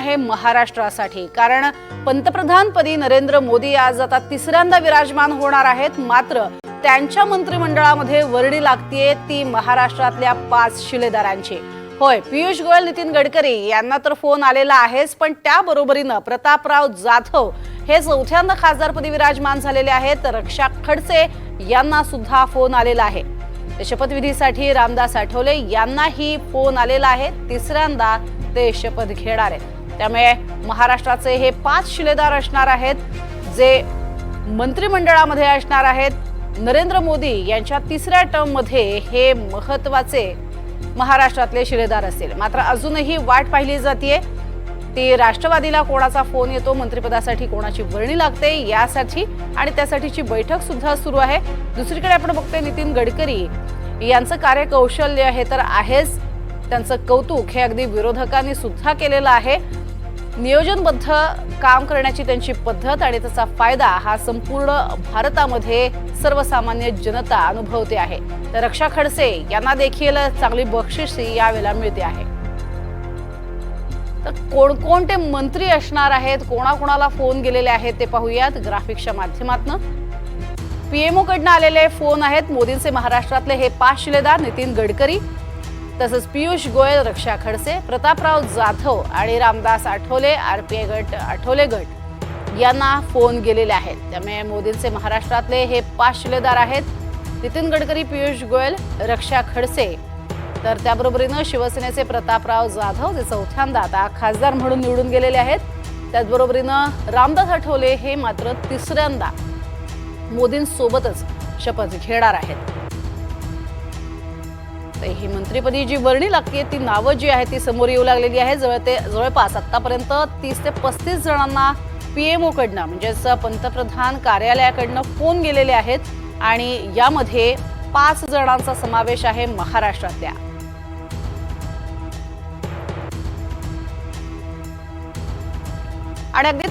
आहे महाराष्ट्रासाठी. कारण पंतप्रधानपदी नरेंद्र मोदी आज आता तिसऱ्यांदा विराजमान होणार आहेत. मात्र त्यांच्या मंत्रिमंडळामध्ये वर्णी लागतीये ती महाराष्ट्रातल्या पाच शिलेदारांची. होय पियुष गोयल नितीन गडकरी यांना तर फोन आलेला आहेच पण त्याबरोबरीनं प्रतापराव जाधव हे चौथ्यांदा खासदारपदी विराजमान झालेले आहेत. तर रक्षा खडसे यांना सुद्धा फोन आलेला आहे. शपथविधीसाठी रामदास आठवले यांनाही फोन आलेला आहे. तिसऱ्यांदा ते शपथ घेणार आहेत. त्यामुळे महाराष्ट्राचे हे पाच शिलेदार असणार आहेत जे मंत्रिमंडळामध्ये असणार आहेत. नरेंद्र मोदी यांच्या तिसऱ्या टर्ममध्ये हे महत्त्वाचे महाराष्ट्रातले शिलेदार असतील. मात्र अजूनही वाट पाहिली जाते ती राष्ट्रवादीला कोणाचा फोन येतो मंत्रिपदासाठी कोणाची वर्णी लागते यासाठी आणि त्यासाठीची बैठक सुद्धा सुरू आहे. दुसरीकडे आपण बघतोय नितीन गडकरी यांचं कार्यकौशल्य हे तर आहेच. त्यांचं कौतुक हे अगदी विरोधकांनी सुद्धा केलेलं आहे. नियोजनबद्ध काम करण्याची त्यांची पद्धत आणि त्याचा फायदा हा संपूर्ण भारतामध्ये सर्वसामान्य जनता अनुभवते आहे. तर रक्षा खडसे यांना देखील चांगली बक्षिसी यावेळेला मिळते आहे. तर कोणकोणते मंत्री असणार आहेत कोणाकोणाला फोन गेलेले आहेत ते पाहूयात ग्राफिक्सच्या माध्यमातून. पीएमओ कडनं आलेले फोन आहेत मोदींचे महाराष्ट्रातले हे पाच शिलेदार नितीन गडकरी तसंच पियुष गोयल रक्षा खडसे प्रतापराव जाधव आणि रामदास आठवले आरपीआय गट आठवले गट यांना फोन गेलेले आहेत. त्यामुळे मोदींचे महाराष्ट्रातले हे पाच शिलेदार आहेत. नितीन गडकरी पियुष गोयल रक्षा खडसे. तर त्याबरोबरीनं शिवसेनेचे प्रतापराव जाधव जे चौथ्यांदा आता खासदार म्हणून निवडून गेलेले आहेत. त्याचबरोबरीनं रामदास आठवले हे मात्र तिसऱ्यांदा मोदींसोबतच शपथ घेणार आहेत. आहे ही मंत्रिपदी जी वर्णी लागते ती नावं जी आहे ती समोर येऊ लागलेली आहे. जवळ ते जवळपास आतापर्यंत तीस ते पस्तीस जणांना पीएमओ कडनं म्हणजेच पंतप्रधान कार्यालयाकडनं फोन गेलेले आहेत आणि यामध्ये पाच जणांचा समावेश आहे महाराष्ट्रातल्या. आणि अगदी